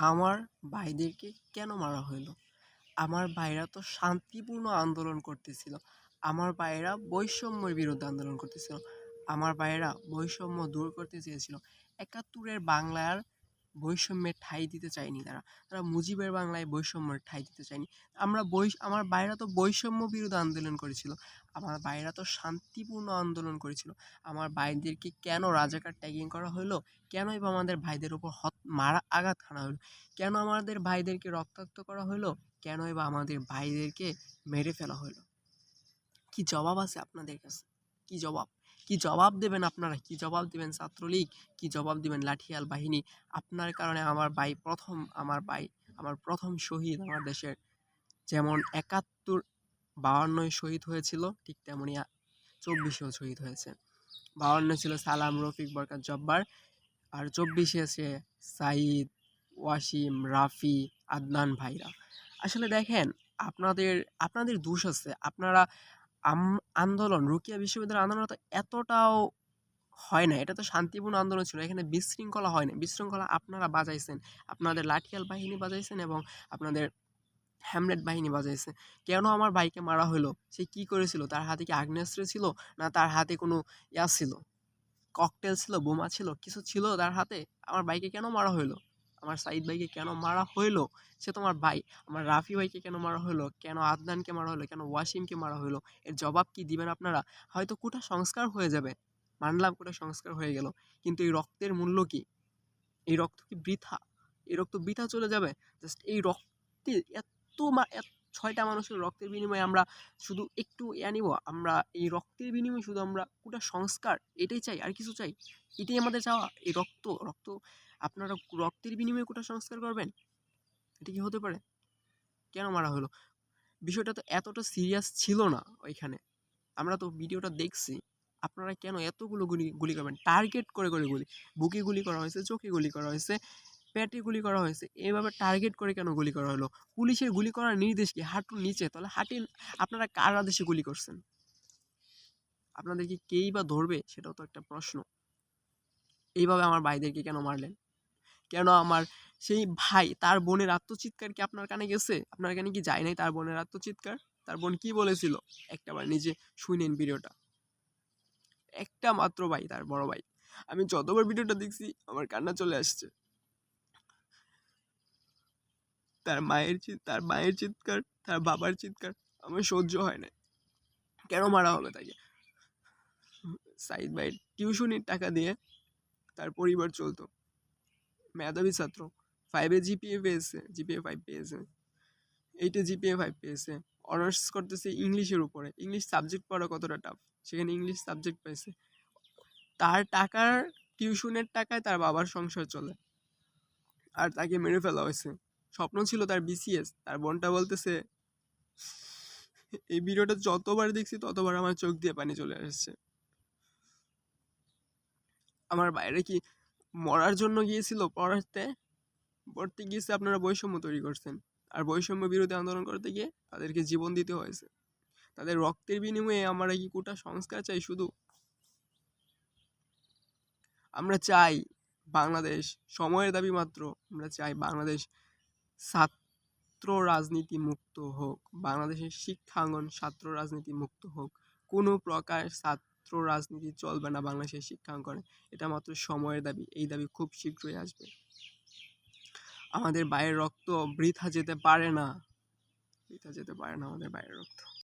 আমার ভাইদেরকে কেন মারা হইল? আমার ভাইরা তো শান্তিপূর্ণ আন্দোলন করতেছিল। আমার ভাইয়েরা বৈষম্যের বিরুদ্ধে আন্দোলন করতেছিল। আমার ভাইয়েরা বৈষম্য দূর করতে চেয়েছিল। একাত্তরের বাংলার বৈষম্যের ঠাঁই দিতে চায়নি তারা। তারা মুজিবের বাংলায় বৈষম্যের ঠাঁই দিতে চায়নি। আমরা বৈ আমার ভাইয়েরা তো বৈষম্য বিরুদ্ধে আন্দোলন করেছিল। আমার ভাইয়েরা তো শান্তিপূর্ণ আন্দোলন করেছিল। আমার ভাইদেরকে কেন রাজাকার ট্যাগিং করা হলো? কেনই বা আমাদের ভাইদের উপর হত, মারা আঘাত হানা হলো? কেন আমাদের ভাইদেরকে রক্তাক্ত করা হলো? কেনই বা আমাদের ভাইদেরকে মেরে ফেলা হলো? কি জবাব আছে আপনাদের কাছে? কি জবাব? কি জবাব দেবেন আপনারা? কি জবাব দেবেন ছাত্রলীগ? কি জবাব দেবেন লাঠিয়াল বাহিনী? আপনার কারণে আমার ভাই প্রথম, আমার ভাই, আমার প্রথম শহীদ আমার দেশের। যেমন একাত্তর বাউান্নয় শহীদ হয়েছিল, ঠিক তেমনই চব্বিশেও শহীদ হয়েছে। বাউান্ন ছিল সালাম রফিক বরকাত জব্বার। আর চব্বিশে আছে সাইদ, ওয়াসিম, রাফি, আদনান ভাইরা। আসলে দেখেন, আপনাদের আপনাদের দোষ আছে। আপনারা আন্দোলন, রুকিয়া বিশ্ববিদ্যালয়ের আন্দোলন তো এতটাও হয় না। এটা তো শান্তিপূর্ণ আন্দোলন ছিল। এখানে বিশৃঙ্খলা হয় না। বিশৃঙ্খলা আপনারা বাজাইছেন। আপনাদের লাঠিয়াল বাহিনী বাজাইছেন এবং আপনাদের হ্যামলেট বাহিনী বাজাইছে। কেন আমার বাইকে মারা হলো সে কি করেছিল? তার হাতে কি আগ্নেয়াস্ত্র ছিল? না তার হাতে কোনো ইয়া ছিল? ককটেল ছিল? বোমা ছিল? কিছু ছিল তার হাতে? আমার বাইকে কেন মারা হইল? আমার সাইদ ভাইকে কেন মারা হইল? সে তোমার ভাই। আমার রাফি ভাইকে কেন মারা হলো কেন আদনানকে মারা হলো কেন ওয়াসিমকে মারা হইল? এর জবাব কি দিবেন আপনারা? হয়তো কোটা সংস্কার হয়ে যাবে। মানলাম কোটা সংস্কার হয়ে গেল। কিন্তু এই রক্তের মূল্য কি? এই রক্ত কি বৃথা? এই রক্ত বৃথা চলে যাবে? জাস্ট এই রক্তে এত মা ছয়টা মানুষের রক্তের বিনিময়ে আমরা শুধু একটু ইয়া নিব, আমরা এই রক্তের বিনিময়ে শুধু আমরা কোটা সংস্কার এটাই চাই, আর কিছু চাই? এটাই আমাদের চাওয়া? এই রক্ত রক্ত আপনারা রক্তের বিনিময়ে কোটা সংস্কার করবেন? এটা কি হতে পারে? কেন মারা হলো? বিষয়টা তো এতটা সিরিয়াস ছিল না ওইখানে। আমরা তো ভিডিওটা দেখছি। আপনারা কেন এতগুলো গুলি গুলি করবেন? টার্গেট করে করে গুলি। বুকে গুলি করা হয়েছে, চোখে গুলি করা হয়েছে। পেটে গুলি করা হয়েছে। এইভাবে টার্গেট করে কেন গুলি করা হলো? পুলিশের গুলি করার নির্দেশ কি হাঁটুর নিচে? তাহলে হাঁটি আপনারা কার আদেশে গুলি করছেন? আপনাদের কি কেই বা ধরবে সেটাও তো একটা প্রশ্ন। এইভাবে আমার ভাইদেরকে কেন মারলেন? কেন আমার সেই ভাই, তার বোনের আত্মচিৎকার কি আপনার কানে গেছে? আপনার কানে কি যায় নাই তার বোনের আত্মচিৎকার? তার বোন কি বলেছিল? একটাবার নিজে শুনেন ভিডিওটা। একটা মাত্র ভাই, তার বড় ভাই। আমি যতবার ভিডিওটা দেখছি, আমার কান্না চলে আসছে। তার মায়ের তার মায়ের চিৎকার, তার বাবার চিৎকার আমার সহ্য হয় না কেন মারা হবে তাকে? সাইদ ভাইয়ের টিউশনির টাকা দিয়ে তার পরিবার চলতো। মেধাবী ছাত্র। ফাইভে জিপিএ পেয়েছে জিপিএ ফাইভ পেয়েছে। এইটে জিপিএ ফাইভ পেয়েছে। অনার্স করতেছে ইংলিশের উপরে। ইংলিশ সাবজেক্ট পড়া কতটা টাফ সেখানে ইংলিশ সাবজেক্ট পেয়েছে। তার টাকার, টিউশনের টাকায় তার বাবার সংসার চলে। আর তাকে মেরে ফেলা হয়েছে। স্বপ্ন ছিল তার বিসিএস তার বোনটা বলতেছে, এই ভিডিওটা যতবার দেখছি ততবার আমার চোখ দিয়ে পানি চলে আসছে। আমার বাইরে কি মরার জন্য গিয়েছিল পড়াতে? পড়তে গিয়েছে আপনারা বৈষম্য তৈরি করছেন। আর বৈষম্য বিরোধী আন্দোলন করতে গিয়ে তাদেরকে জীবন দিতে হয়েছে। তাদের রক্তের বিনিময়ে আমরা কি কোটা সংস্কার চাই শুধু? আমরা চাই বাংলাদেশ, সময়ের দাবি মাত্র, আমরা চাই বাংলাদেশ ছাত্র রাজনীতি মুক্ত হোক, বাংলাদেশের শিক্ষাঙ্গন ছাত্র রাজনীতি মুক্ত হোক, কোনো প্রকার ছাত্র রাজনীতি চলবে না বাংলাদেশের শিক্ষাঙ্গনে। এটা মাত্র সময়ের দাবি, এই দাবি খুব শীঘ্রই আসবে। আমাদের বাইরের রক্ত বৃথা যেতে পারে না। বৃথা যেতে পারে না আমাদের বাইরের রক্ত।